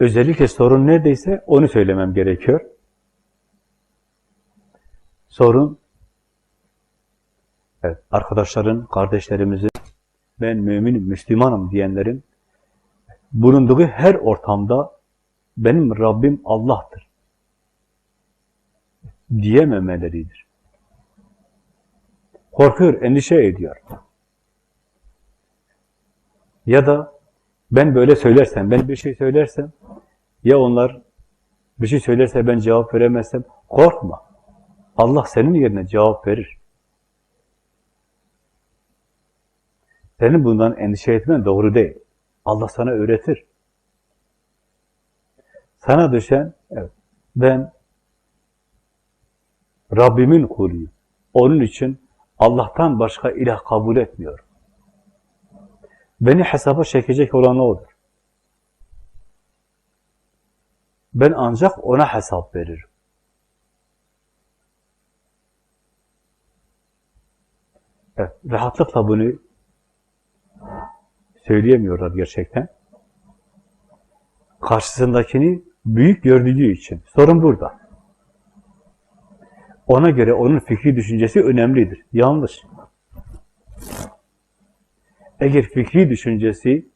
Özellikle sorun neredeyse onu söylemem gerekiyor. Sorun evet, arkadaşların, kardeşlerimizin ben müminim, Müslümanım diyenlerin bulunduğu her ortamda benim Rabbim Allah'tır diyememeleridir. Korkuyor, endişe ediyor. Ya da ben böyle söylersem, ben bir şey söylersem, ya onlar bir şey söylerse ben cevap veremezsem, korkma. Allah senin yerine cevap verir. Senin bundan endişe etmen doğru değil. Allah sana öğretir. Sana düşen, evet, ben Rabbimin kuluyum. Onun için Allah'tan başka ilah kabul etmiyorum. Beni hesaba çekecek olan O'dur. Ben ancak O'na hesap veririm. Evet, rahatlıkla bunu söyleyemiyorlar gerçekten. Karşısındakini büyük gördüğü için. Sorun burada. Ona göre onun fikri düşüncesi önemlidir. Yanlış. Eğer fikri düşüncesi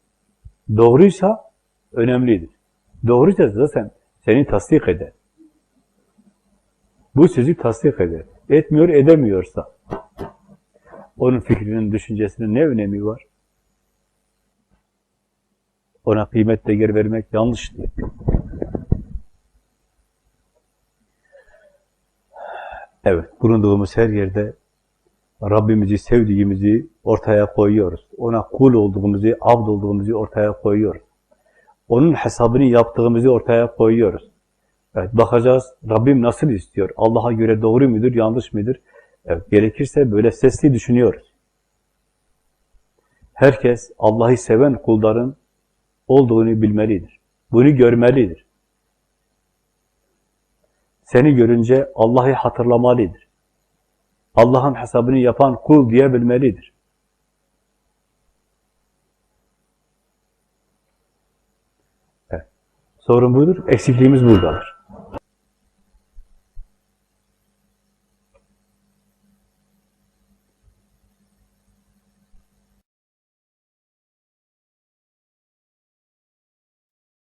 doğruysa önemlidir. Doğruysa zaten seni tasdik eder. Bu sözü tasdik eder. Etmiyor, edemiyorsa onun fikrinin, düşüncesinin ne önemi var? Ona kıymet değer vermek yanlış değil. Evet, bulunduğumuz her yerde Rabbimizi sevdiğimizi ortaya koyuyoruz. Ona kul olduğumuzu, abd olduğumuzu ortaya koyuyoruz. Onun hesabını yaptığımızı ortaya koyuyoruz. Evet, bakacağız Rabbim nasıl istiyor? Allah'a göre doğru mudur, yanlış mıdır? Evet, gerekirse böyle sesli düşünüyoruz. Herkes Allah'ı seven kulların olduğunu bilmelidir. Bunu görmelidir. Seni görünce Allah'ı hatırlamalıdır. Allah'ın hesabını yapan kul diyebilmelidir. Sorun budur, eksikliğimiz buradadır.